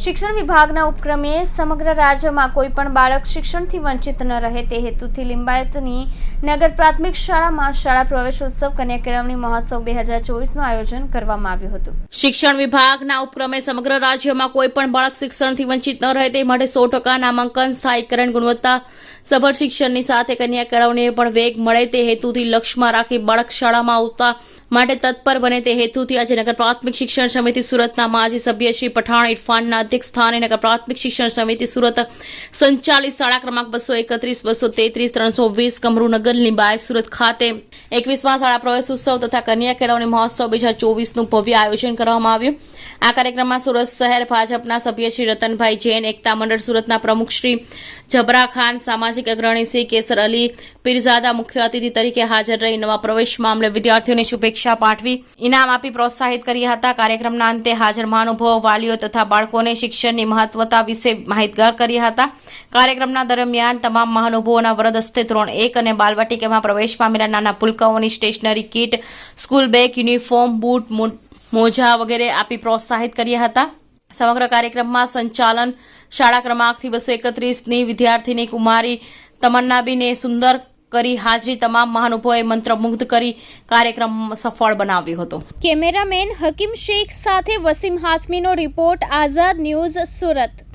શિક્ષણ વિભાગના ઉપક્રમે સમગ્ર રાજ્યમાં કોઈ પણ બાળક શિક્ષણથી વંચિત ન રહે તે હેતુથી લિંબાયતની નગર પ્રાથમિક શાળામાં શાળા પ્રવેશોત્સવ કન્યા કેળવણી મહોત્સવ બે હજાર ચોવીસનું આયોજન કરવામાં આવ્યું હતું. શિક્ષણ વિભાગના ઉપક્રમે સમગ્ર રાજ્યમાં કોઈ પણ બાળક શિક્ષણથી વંચિત ન રહે તે માટે સો ટકા નામાંકન સ્થાયીકરણ, ગુણવત્તા સભર શિક્ષણની સાથે કન્યા કેળવણીએ પણ વેગ મળે તે હેતુથી લક્ષ્યમાં રાખી બાળક શાળામાં આવતા માટે તત્પર બને તે હેતુથી આજે નગર પ્રાથમિક શિક્ષણ સમિતિ સુરતના માજી સભ્ય શ્રી પઠાણ ઇરફાનના અધ્યક્ષ સ્થાને નગર પ્રાથમિક શિક્ષણ સમિતિ સુરત સંચાલિત શાળા ક્રમાંક બસો એકત્રીસ, બસો તેત્રીસ, ત્રણસો વીસ કમરુનગર લીંબાયત સુરત ખાતે એકવીસમાં શાળા પ્રવેશ ઉત્સવ તથા કન્યા કેળવણી મહોત્સવ બે હજાર ચોવીસનું ભવ્ય આયોજન કરવામાં આવ્યું. આ કાર્યક્રમમાં સુરત શહેર ભાજપના સભ્ય શ્રી રતનભાઈ જૈન, એકતા મંડળ સુરતના પ્રમુખ શ્રી જબરા ખાન સામાજિક અગ્રણી શ્રી કેસર અલી પીરઝાદા મુખ્ય અતિથિ તરીકે હાજર રહી નવા પ્રવેશ મામલે વિદ્યાર્થીઓને શુભેચ્છા પાઠવી, ઇનામ આપી પ્રોત્સાહિત કર્યા હતા. કાર્યક્રમના અંતે હાજર મહાનુભાવો, વાલીઓ તથા બાળકોને શિક્ષણની મહત્વતા વિશે માહિતગાર કર્યા હતા. કાર્યક્રમના દરમિયાન તમામ મહાનુભાવોના વરદ હસ્તે ધોરણ એક અને બાલવાટિકામાં પ્રવેશ પામેલા નાના પુલકાઓની stationery kit, school bag, uniform, boot મોજા વગેરે આપી પ્રોત્સાહિત કર્યા હતા. સમગ્ર કાર્યક્રમમાં સંચાલન શાળા ક્રમાંકથી બસો એકત્રીસની વિદ્યાર્થીની કુમારી તમન્નાબીને સુંદર કરી હાજરી તમામ મહાનુભાવોએ મંત્રમુગ્ધ કરી કાર્યક્રમ સફળ બનાવ્યો હતો. કેમેરામેન હકીમ શેખ સાથે વસીમ હાસમીનો રિપોર્ટ, આઝાદ ન્યૂઝ સુરત.